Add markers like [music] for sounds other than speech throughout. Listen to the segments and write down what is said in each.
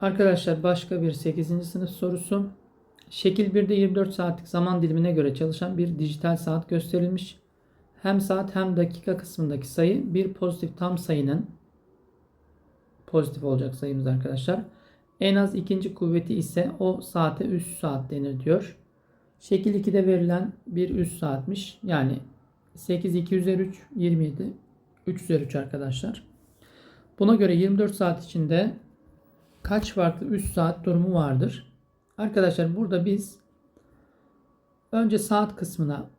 Arkadaşlar başka bir 8. sınıf sorusu. Şekil 1'de 24 saatlik zaman dilimine göre çalışan bir dijital saat gösterilmiş. Hem saat hem dakika kısmındaki sayı bir pozitif tam sayının pozitif olacak sayımız arkadaşlar. En az ikinci kuvveti ise o saate üst saat denir diyor. Şekil 2'de verilen bir üst saatmiş. Yani 8 2 üzeri 3 27 3 üzeri 3 arkadaşlar. Buna göre 24 saat içinde kaç farklı üst saat durumu vardır? Arkadaşlar burada biz önce saat kısmına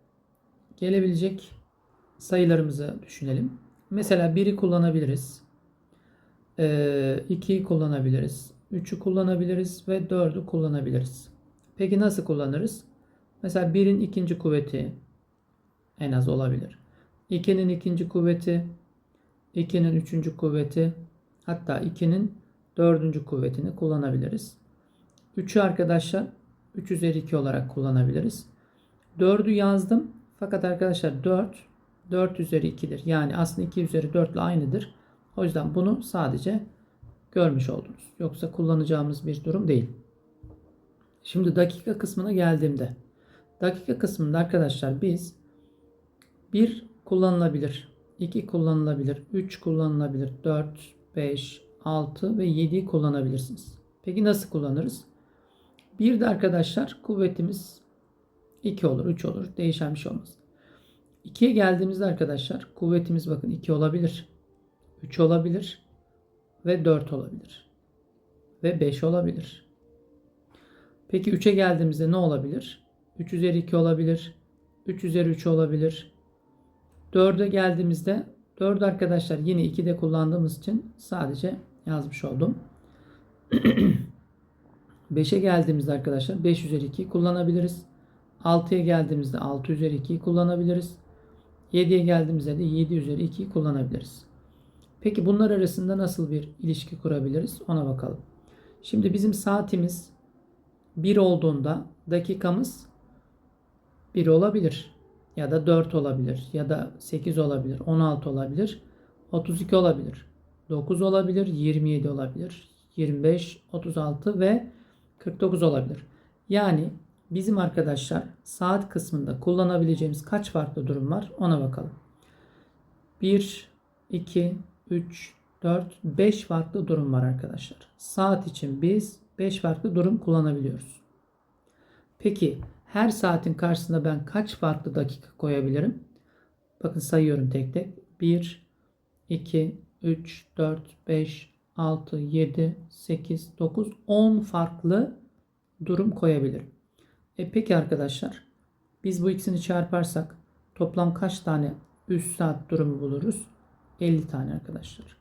gelebilecek sayılarımızı düşünelim. Mesela 1'i kullanabiliriz. 2'yi kullanabiliriz. 3'ü kullanabiliriz ve 4'ü kullanabiliriz. Peki nasıl kullanırız? Mesela 1'in ikinci kuvveti en az olabilir. 2'nin ikinci kuvveti, 2'nin üçüncü kuvveti, hatta 2'nin dördüncü kuvvetini kullanabiliriz. 3'ü arkadaşlar 3 üzeri 2 olarak kullanabiliriz. 4'ü yazdım. Fakat arkadaşlar 4 4 üzeri 2'dir. Yani aslında 2 üzeri 4 ile aynıdır. O yüzden bunu sadece görmüş oldunuz. Yoksa kullanacağımız bir durum değil. Şimdi dakika kısmına geldiğimde dakika kısmında arkadaşlar biz 1 kullanılabilir, 2 kullanılabilir, 3 kullanılabilir, 4, 5, 6 ve 7'yi kullanabilirsiniz. Peki nasıl kullanırız? Bir de arkadaşlar kuvvetimiz 2 olur, 3 olur. Değişen bir şey olmaz. 2'ye geldiğimizde arkadaşlar kuvvetimiz bakın 2 olabilir. 3 olabilir ve 4 olabilir. Ve 5 olabilir. Peki 3'e geldiğimizde ne olabilir? 3 üzeri 2 olabilir. 3 üzeri 3 olabilir. 4'e geldiğimizde 4 arkadaşlar yine 2'de kullandığımız için sadece yazmış oldum. [clears throat] 5'e geldiğimizde arkadaşlar 5 üzeri 2'yi kullanabiliriz. 6'ya geldiğimizde 6 üzeri 2'yi kullanabiliriz. 7'ye geldiğimizde de 7 üzeri 2'yi kullanabiliriz. Peki bunlar arasında nasıl bir ilişki kurabiliriz? Ona bakalım. Şimdi bizim saatimiz 1 olduğunda dakikamız 1 olabilir. Ya da 4 olabilir. Ya da 8 olabilir. 16 olabilir. 32 olabilir. 9 olabilir. 27 olabilir. 25, 36 ve 49 olabilir. Yani bizim arkadaşlar saat kısmında kullanabileceğimiz kaç farklı durum var ona bakalım. 1, 2, 3, 4, 5 farklı durum var arkadaşlar. Saat için biz 5 farklı durum kullanabiliyoruz. Peki her saatin karşısında ben kaç farklı dakika koyabilirim? Bakın sayıyorum tek tek. 1, 2, 3, 4, 5, 6, 7, 8, 9, 10 farklı durum koyabilirim. E peki arkadaşlar biz bu ikisini çarparsak toplam kaç tane üst saat durumu buluruz? 50 tane arkadaşlar.